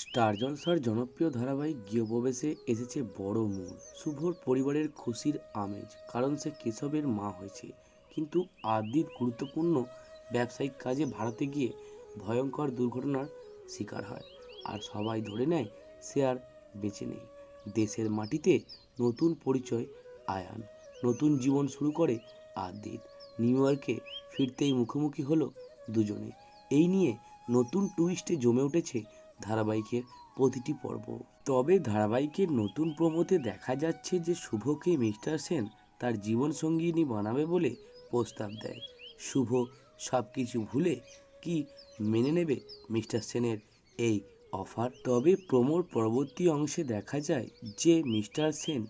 Star জলসার জনপ্রিয় ধারাবাহিক গৃহপ্রবেশে এসেছে বড় মোড় শুভর পরিবারের খুশির আমেজ, কারণ সে কেশবের মা হয়েছে। কিন্তু আদির গুরুত্বপূর্ণ ব্যবসায়িক কাজে ভারতে গিয়ে ভয়ঙ্কর দুর্ঘটনার শিকার হয়। আর সবাই ধরে নেয় সে আর বেঁচে নেই। দেশের মাটিতে নতুন পরিচয় আয়ান, নতুন জীবন শুরু করে আদিত নিউ ইয়র্কে ফিরতেই মুখোমুখি হলো দুজনে। এই নিয়ে নতুন টুইস্টে জমে উঠেছে ধারাবাহিকের প্রতিটি পর্ব। তবে ধারাবাহিকের নতুন প্রমোতে দেখা যাচ্ছে যে শুভকে মিস্টার সেন তার জীবনসঙ্গিনী বানাবে বলে প্রস্তাব দেয়। শুভ সব কিছু ভুলে কি মেনে নেবে মিস্টার সেনের এই অফার? তবে প্রমোর পরবর্তী অংশে দেখা যায় যে মিস্টার সেন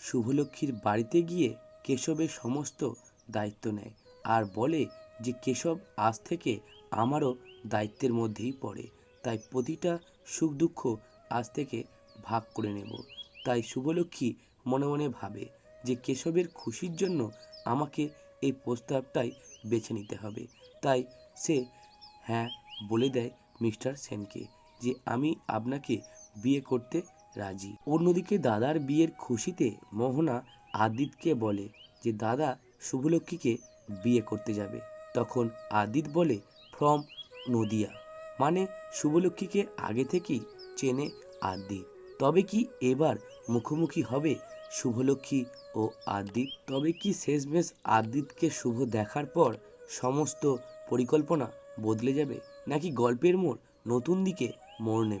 শুভলক্ষ্মীর বাড়িতে গিয়ে কেশবের সমস্ত দায়িত্ব নেয় আর বলে যে কেশব আজ থেকে আমারও দায়িত্বের মধ্যেই পড়ে। তাই প্রতিটা সুখ দুঃখ আজ থেকে ভাগ করে নেব। তাই শুভলক্ষ্মী মনে মনে ভাবে যে কেশবের খুশির জন্য আমাকে এই প্রস্তাবটাই বেছে নিতে হবে। তাই সে হ্যাঁ বলে দেয় মিস্টার সেনকে যে আমি আপনাকে বিয়ে করতে রাজি। অন্যদিকে দাদার বিয়ের খুশিতে মোহনা আদিতকে বলে যে দাদা শুভলক্ষ্মীকে বিয়ে করতে যাবে। তখন আদিত বলে, ফ্রম নদিয়া। মানে শুভলক্ষ্মীকে আগে থেকেই চেনে আদি তবে কি এবার মুখোমুখি হবে শুভলক্ষ্মী ও আদিত তবে কি শেষমেশ আদিতকে শুভ দেখার পর সমস্ত পরিকল্পনা বদলে যাবে? নাকি গল্পের মোড় নতুন দিকে মোড় নেবে?